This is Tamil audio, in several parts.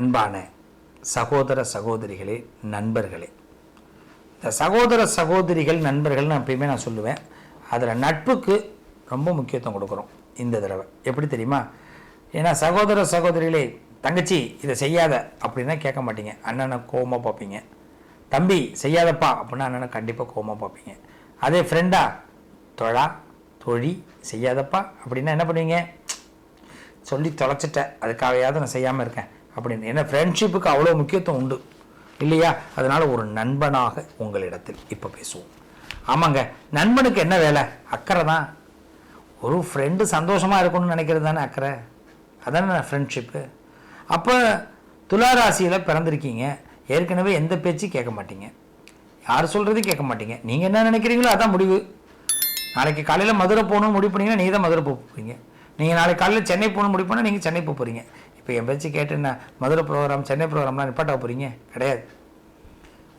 அன்பான சகோதர சகோதரிகளே நண்பர்களே. இந்த சகோதர சகோதரிகள் நண்பர்கள் நான் எப்பயுமே நான் சொல்லுவேன் அதில் நட்புக்கு ரொம்ப முக்கியத்துவம் கொடுக்குறோம் இந்த தடவை. எப்படி தெரியுமா? ஏன்னா சகோதர சகோதரிகளே தங்கச்சி இதை செய்யாத அப்படின்னா கேட்க மாட்டீங்க. அண்ணனை கோவமாக பார்ப்பீங்க. தம்பி செய்யாதப்பா அப்படின்னா அண்ணனை கண்டிப்பாக கோவமாக பார்ப்பீங்க. அதே ஃப்ரெண்டா தொழா தொழி செய்யாதப்பா அப்படின்னா என்ன பண்ணுவீங்க? சொல்லி தொலைச்சிட்டேன். அதுக்காகையாவது நான் செய்யாமல் இருக்கேன். அப்படின்னு. ஏன்னா ஃப்ரெண்ட்ஷிப்புக்கு அவ்வளோ முக்கியத்துவம் உண்டு. இல்லையா? அதனால் ஒரு நண்பனாக உங்களிடத்தில் இப்போ பேசுவோம். ஆமாங்க. நண்பனுக்கு என்ன வேலை? அக்கறை தான். ஒரு ஃப்ரெண்டு சந்தோஷமாக இருக்கணும்னு நினைக்கிறது தானே அக்கறை? அதானே ஃப்ரெண்ட்ஷிப்பு அப்போ துளாராசியில் பிறந்திருக்கீங்க. ஏற்கனவே எந்த பேச்சும் கேட்க மாட்டீங்க. யார் சொல்கிறதையும் கேட்க மாட்டீங்க. நீங்கள் என்ன நினைக்கிறீங்களோ அதான் முடிவு. நாளைக்கு காலையில் மதுரை போகணும்னு முடிவு பண்ணிங்கன்னா நீங்கள் தான் மதுரை போக போகிறீங்க நீங்கள் நாளைக்கு காலையில் சென்னை போகணும்னு முடிவு பண்ணால் நீங்கள் சென்னை போக போகிறீங்க இப்போ என் பேச்சு கேட்டு என்ன மதுரை ப்ரோக்ராம் சென்னை ப்ரோக்ராம்லாம் நிப்பாட்ட போகிறீங்க கிடையாது.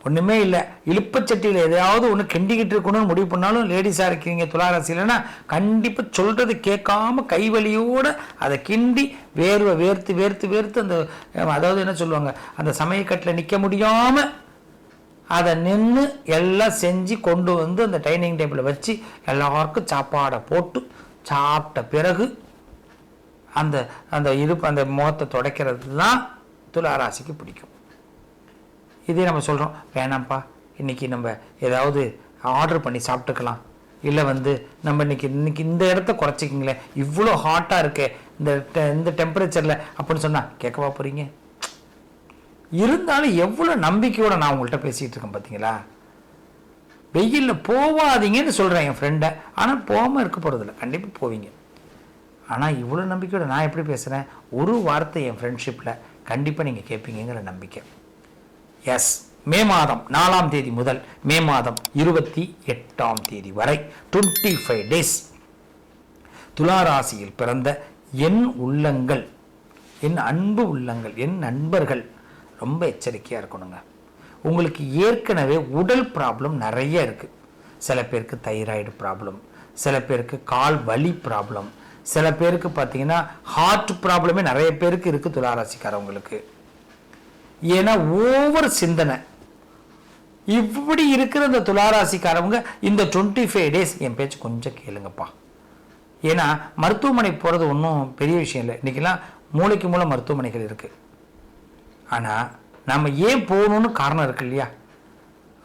ஒன்றுமே இல்லை. இழுப்பச்சட்டியில் எதையாவது ஒன்று கிண்டிக்கிட்டு இருக்கணும்னு முடிவு பண்ணாலும் லேடிஸாக இருக்கிறீங்க துளாராசிலன்னா கண்டிப்பாக சொல்கிறது கேட்காம கைவலியோடு அதை கிண்டி வேர்வை வேர்த்து வேர்த்து வேர்த்து அந்த அதாவது என்ன சொல்லுவாங்க? அந்த சமயக்கட்டில் நிற்க முடியாமல் அதை நின்று எல்லாம் செஞ்சு கொண்டு வந்து அந்த டைனிங் டேபிளில் வச்சு எல்லாருக்கும் சாப்பாடை போட்டு சாப்பிட்ட பிறகு அந்த அந்த இருப்பு அந்த முகத்தை துடைக்கிறது தான் துளாராசிக்கு பிடிக்கும். இதே நம்ம சொல்கிறோம் வேணாம்ப்பா இன்றைக்கி நம்ம ஏதாவது ஆர்டர் பண்ணி சாப்பிட்டுக்கலாம். இல்லை வந்து நம்ம இன்னைக்கு இன்னைக்கு இந்த இடத்த குறைச்சிக்கிங்களேன். இவ்வளோ ஹாட்டாக இருக்கே இந்த இந்த டெம்பரேச்சரில் அப்படின்னு சொன்னால் கேட்கவா போகிறீங்க இருந்தாலும் எவ்வளோ நம்பிக்கையோட நான் உங்கள்கிட்ட பேசிகிட்டு இருக்கேன் பார்த்தீங்களா வெயிலில் போவாதீங்கன்னு சொல்கிறேன் என் ஃப்ரெண்டை ஆனால் போகாமல் இருக்க போகிறதில்ல கண்டிப்பாக போவீங்க. ஆனால் இவ்வளோ நம்பிக்கையோட நான் எப்படி பேசுகிறேன் ஒரு வார்த்தை என் ஃப்ரெண்ட்ஷிப்பில் கண்டிப்பாக நீங்கள் கேட்பீங்கிற நம்பிக்கை. எஸ் மே மாதம் நாலாம் தேதி முதல் மே மாதம் இருபத்தி எட்டாம் தேதி வரை டுவெண்ட்டி ஃபைவ் டேஸ் துளாராசியில் பிறந்த என் உள்ளங்கள் என் அன்பு உள்ளங்கள் என் நண்பர்கள் ரொம்ப எச்சரிக்கையாக இருக்கணுங்க. உங்களுக்கு ஏற்கனவே உடல் ப்ராப்ளம் நிறைய இருக்குது சில பேருக்கு தைராய்டு ப்ராப்ளம் சில பேருக்கு கால் வலி ப்ராப்ளம் சில பேருக்கு பார்த்தீங்கன்னா ஹார்ட் ப்ராப்ளமே நிறைய பேருக்கு இருக்குது துளாராசிக்காரவங்களுக்கு. ஏன்னா ஓவர் சிந்தனை. இப்படி இருக்கிற இந்த துளாராசிக்காரவங்க இந்த டுவெண்ட்டி ஃபைவ் டேஸ் என் பேச்சு கொஞ்சம் கேளுங்கப்பா. ஏன்னா மருத்துவமனை போகிறது ஒன்றும் பெரிய விஷயம் இல்லை. இன்றைக்கெல்லாம் மூளைக்கு மூலம் மருத்துவமனைகள் இருக்குது ஆனால் நம்ம ஏன் போகணும்னு காரணம் இருக்கு இல்லையா?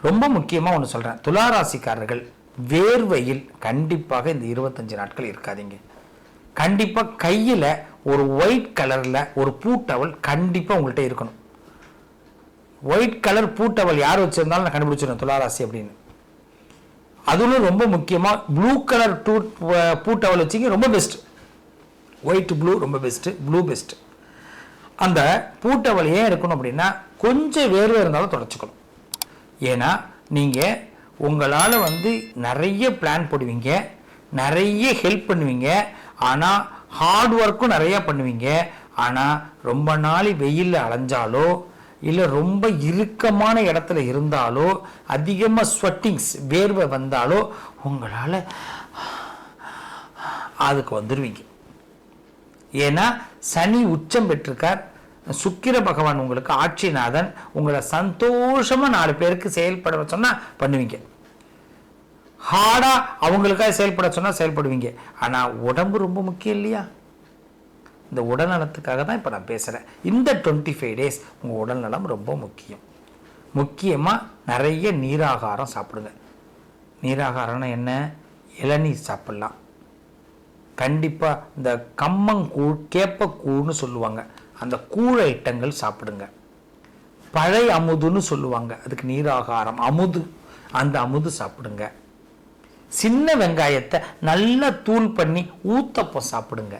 ரொம்ப முக்கியமாக ஒன்று சொல்கிறேன் துளாராசிக்காரர்கள் வேர்வையில் கண்டிப்பாக இந்த இருபத்தஞ்சு நாட்கள் இருக்காதீங்க. கண்டிப்பாக கையில் ஒரு ஒயிட் கலரில் ஒரு பூட்டவல் கண்டிப்பாக உங்கள்கிட்ட இருக்கணும். ஒயிட் கலர் பூட்டவல் யார் வச்சிருந்தாலும் நான் கண்டுபிடிச்சிருவேன் துளாராசி அப்படின்னு. அதுவும் ரொம்ப முக்கியமாக ப்ளூ கலர் டூ பூட்டவல் வச்சிங்க ரொம்ப பெஸ்ட்டு ஒயிட் ப்ளூ ரொம்ப பெஸ்ட்டு ப்ளூ பெஸ்ட்டு அந்த பூட்டவல் ஏன் இருக்கணும் அப்படின்னா கொஞ்சம் வேர்வை இருந்தாலும் தொடச்சிக்கணும். ஏன்னா நீங்கள் உங்களால் வந்து நிறைய பிளான் போடுவீங்க நிறைய ஹெல்ப் பண்ணுவீங்க ஆனால் ஹார்ட் ஒர்க்கும் நிறையா பண்ணுவீங்க. ஆனால் ரொம்ப நாள் வெயிலில் அலைஞ்சாலோ இல்லை ரொம்ப இறுக்கமான இடத்துல இருந்தாலோ அதிகமாக ஸ்வெட்டிங்ஸ் வேர்வை வந்தாலோ உங்களால் அதுக்கு வந்துடுவீங்க ஏன்னா சனி உச்சம் பெற்றிருக்கார். சுக்கிர பகவான் உங்களுக்கு ஆட்சிநாதன். உங்களை சந்தோஷமாக நாலு பேருக்கு செயல்பட சொன்னால் பண்ணுவீங்க. ஹார்டாக அவங்களுக்காக செயல்பட சொன்னால் செயல்படுவீங்க. ஆனால் உடம்பு ரொம்ப முக்கியம் இல்லையா? இந்த உடல்நலத்துக்காக தான் இப்போ நான் பேசுகிறேன் இந்த டுவெண்ட்டி ஃபைவ் டேஸ் உங்கள் உடல்நலம் ரொம்ப முக்கியம். முக்கியமாக நிறைய நீராகாரம் சாப்பிடுங்க. நீராகாரம்னா என்ன? இளநீர் சாப்பிட்லாம். கண்டிப்பாக இந்த கம்மங்கூழ் கேப்பக்கூழ்னு சொல்லுவாங்க. அந்த கூழ ஐட்டங்கள் சாப்பிடுங்க. பழை அமுதுன்னு சொல்லுவாங்க. அதுக்கு நீராகாரம் அமுது. அந்த அமுது சாப்பிடுங்க. சின்ன வெங்காயத்தை நல்லா தூள் பண்ணி ஊத்தப்பம் சாப்பிடுங்க.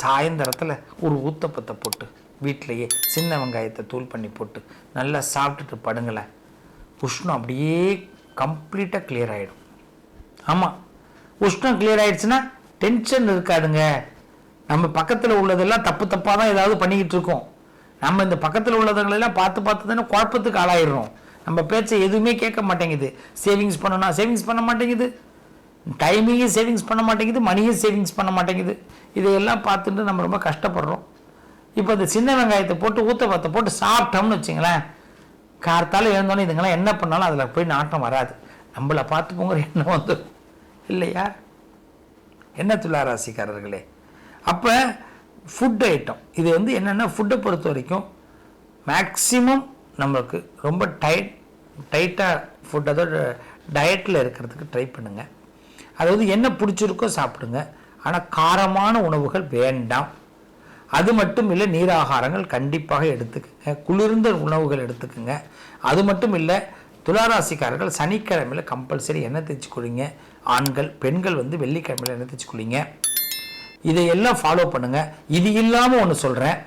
சாயந்தரத்தில் ஒரு ஊத்தப்பத்தை போட்டு வீட்டிலையே சின்ன வெங்காயத்தை தூள் பண்ணி போட்டு நல்லா சாப்பிட்டுட்டு படுங்களேன் உஷ்ணம் அப்படியே கம்ப்ளீட்டாக கிளியர் ஆகிடும் ஆமாம் உஷ்ணம் கிளியர் ஆகிடுச்சுன்னா டென்ஷன் இருக்காதுங்க. நம்ம பக்கத்தில் உள்ளதெல்லாம் தப்பு தப்பாக தான் ஏதாவது பண்ணிக்கிட்டு இருக்கோம். நம்ம இந்த பக்கத்தில் உள்ளதுங்களெல்லாம் பார்த்து பார்த்து தானே குழப்பத்துக்கு ஆளாயிடுறோம். நம்ம பேச்சை எதுவுமே கேட்க மாட்டேங்குது. சேவிங்ஸ் பண்ணணும் சேவிங்ஸ் பண்ண மாட்டேங்குது. டைமிங்கும் சேவிங்ஸ் பண்ண மாட்டேங்குது. மணியும் சேவிங்ஸ் பண்ண மாட்டேங்குது. இதையெல்லாம் பார்த்துட்டு நம்ம ரொம்ப கஷ்டப்படுறோம். இப்போ இந்த சின்ன வெங்காயத்தை போட்டு ஊத்தப்பத்தை போட்டு சாப்பிட்டோம்னு வச்சுங்களேன் கார்த்தால் எழுந்தோன்னே இதுங்கெல்லாம் என்ன பண்ணாலும் அதில் போய் நாட்டம் வராது. நம்மளை பார்த்து போங்கிற எண்ணம் வந்து இல்லையா? என்ன துளாராசிக்காரர்களே? அப்போ ஃபுட் ஐட்டம் இது வந்து என்னென்னா ஃபுட்டை பொறுத்த வரைக்கும் மேக்சிமம் நம்மளுக்கு ரொம்ப டைட் டைட்டாக ஃபுட் அதாவது டயட்டில் இருக்கிறதுக்கு ட்ரை பண்ணுங்கள் அதாவது என்ன பிடிச்சிருக்கோ சாப்பிடுங்க. ஆனால் காரமான உணவுகள் வேண்டாம். அது மட்டும் இல்லை நீராகாரங்கள் கண்டிப்பாக எடுத்துக்கோங்க. குளிர்ந்த உணவுகள் எடுத்துக்கோங்க. அது மட்டும் இல்லை துளாராசிக்காரர்கள் சனிக்கிழமையில் கம்பல்சரி எண்ணெய் தேய்ச்சி குளிங்க. ஆண்கள் பெண்கள் வந்து வெள்ளிக்கிழமையில் எண்ணெய் தேய்ச்சி குளிங்க. இதையெல்லாம் ஃபாலோ பண்ணுங்கள் இது இல்லாமல் ஒன்று சொல்கிறேன்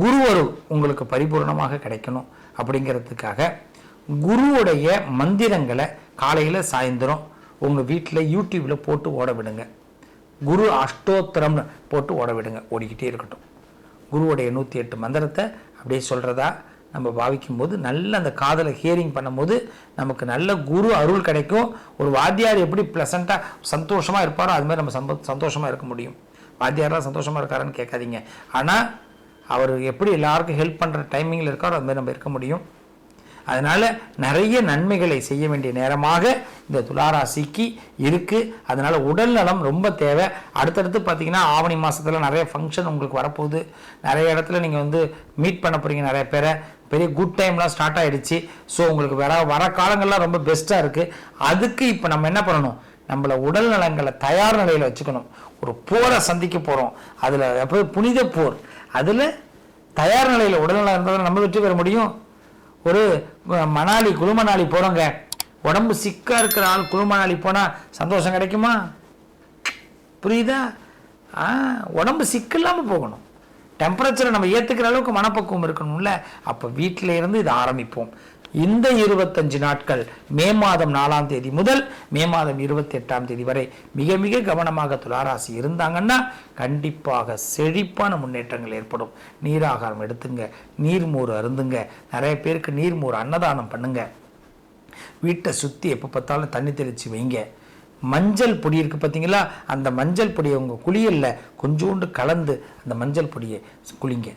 குருவரு உங்களுக்கு பரிபூர்ணமாக கிடைக்கணும். அப்படிங்கிறதுக்காக குருவுடைய மந்திரங்களை காலையில் சாயந்தரம் உங்கள் வீட்டில் யூடியூப்பில் போட்டு ஓட விடுங்க. குரு அஷ்டோத்திரம்னு போட்டு ஓட விடுங்க. ஓடிக்கிட்டே இருக்கட்டும். குருவுடைய நூற்றி எட்டு மந்திரத்தை அப்படியே சொல்கிறதா நம்ம பாவிக்கும் போது நல்ல அந்த காதலை ஹியரிங் பண்ணும்போது நமக்கு நல்ல குரு அருள் கிடைக்கும். ஒரு வாத்தியார் எப்படி ப்ளசண்ட்டாக சந்தோஷமாக இருப்பாரோ அது மாதிரி நம்ம சந்தோ சந்தோஷமாக இருக்க முடியும். வாத்தியாரெலாம் சந்தோஷமாக இருக்காருன்னு கேட்காதீங்க. ஆனால் அவர் எப்படி எல்லாருக்கும் ஹெல்ப் பண்ணுற டைமிங்கில் இருக்காரோ அது மாதிரி நம்ம இருக்க முடியும். அதனால் நிறைய நன்மைகளை செய்ய வேண்டிய நேரமாக இந்த துளாராசிக்கு இருக்குது அதனால் உடல் நலம் ரொம்ப தேவை. அடுத்தடுத்து பார்த்தீங்கன்னா ஆவணி மாதத்தில் நிறைய ஃபங்க்ஷன் உங்களுக்கு வரப்போகுது. நிறைய இடத்துல நீங்கள் வந்து மீட் பண்ண போகிறீங்க நிறைய பேரை. பெரிய குட் டைம்லாம் ஸ்டார்ட் ஆகிடுச்சு ஸோ உங்களுக்கு வர வர காலங்கள்லாம் ரொம்ப பெஸ்ட்டாக இருக்குது அதுக்கு இப்போ நம்ம என்ன பண்ணணும்? நம்மளை உடல் நலங்களை தயார் நிலையில் வச்சுக்கணும். ஒரு போரை சந்திக்க போகிறோம் அதில் எப்போ புனித போர். அதில் தயார் நிலையில் உடல்நலம் இருந்ததில் நம்ம வெற்றி பெற முடியும்? ஒரு மணாலி குழுமணாலி போகிறோங்க உடம்பு சிக்காக இருக்கிற ஆள் குழுமணாலி போனால் சந்தோஷம் கிடைக்குமா? புரியுதா? ஆ உடம்பு சிக்கில்லாமல் போகணும். டெம்பரேச்சரை நம்ம ஏற்றுக்கிற அளவுக்கு மனப்பக்குவம் இருக்கணும்ல. அப்போ வீட்டில் இருந்து இதை ஆரம்பிப்போம். இந்த இருபத்தஞ்சு நாட்கள் மே மாதம் நாலாம் தேதி முதல் மே மாதம் இருபத்தி எட்டாம் தேதி வரை மிக மிக கவனமாக துளாராசி இருந்தாங்கன்னா கண்டிப்பாக செழிப்பான முன்னேற்றங்கள் ஏற்படும். நீராகாரம் எடுத்துங்க நீர்மோர் அருந்துங்க நிறைய பேருக்கு நீர்மோர் அன்னதானம் பண்ணுங்க. வீட்டை சுற்றி எப்போ பார்த்தாலும் தண்ணி தெளித்து வைங்க. மஞ்சள் பொடி இருக்குது பார்த்தீங்களா? அந்த மஞ்சள் பொடியை உங்கள் குளியலில் கொஞ்சோண்டு கலந்து அந்த மஞ்சள் பொடியை குளிங்க.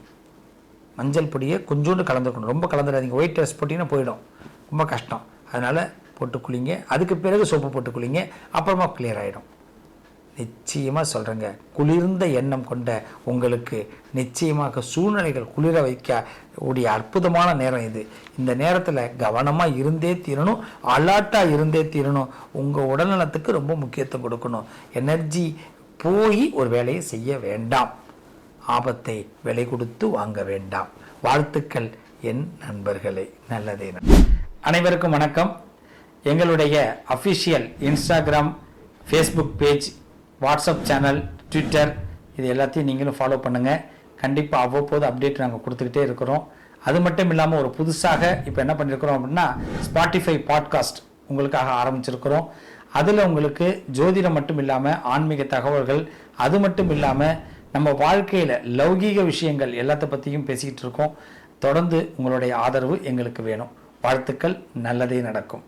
மஞ்சள் பொடியை கொஞ்சோண்டு கலந்துக்கணும் ரொம்ப கலந்துடாதீங்க. ஒயிட் ட்ரெஸ் போட்டிங்கன்னா போயிடும். ரொம்ப கஷ்டம். அதனால் போட்டு குளிங்க. அதுக்கு பிறகு சோப்பு போட்டு குளிங்க. அப்புறமா கிளியர் ஆகிடும் நிச்சயமாக சொல்கிறேங்க குளிர்ந்த எண்ணம் கொண்ட உங்களுக்கு நிச்சயமாக சூழ்நிலைகள் குளிர வைக்க உடைய அற்புதமான நேரம் இது. இந்த நேரத்தில் கவனமாக இருந்தே தீரணும். அலாட்டாக இருந்தே தீரணும். உங்கள் உடல்நலத்துக்கு ரொம்ப முக்கியத்துவம் கொடுக்கணும். எனர்ஜி போய் ஒரு வேலையை செய்ய வேண்டாம். ஆபத்தை விலை கொடுத்து வாங்க வேண்டாம். வாழ்த்துக்கள் என் நண்பர்களே. நல்லதே அனைவருக்கும் வணக்கம். எங்களுடைய official Instagram Facebook page WhatsApp channel Twitter இது எல்லாத்தையும் நீங்களும் ஃபாலோ பண்ணுங்கள் கண்டிப்பாக அவ்வப்போது அப்டேட் நாங்கள் கொடுத்துக்கிட்டே இருக்கிறோம். அது மட்டும் இல்லாமல் ஒரு புதுசாக இப்போ என்ன பண்ணியிருக்கிறோம் அப்படின்னா ஸ்பாட்டிஃபை பாட்காஸ்ட் உங்களுக்காக ஆரம்பிச்சிருக்கிறோம். அதில் உங்களுக்கு ஜோதிடம் மட்டும் இல்லாமல் ஆன்மீக தகவல்கள் அது மட்டும் இல்லாமல் நம்ம வாழ்க்கையில் லௌகீக விஷயங்கள் எல்லாத்த பற்றியும் பேசிக்கிட்டு இருக்கோம். தொடர்ந்து உங்களுடைய ஆதரவு எங்களுக்கு வேணும். வாழ்த்துக்கள். நல்லதே நடக்கும்.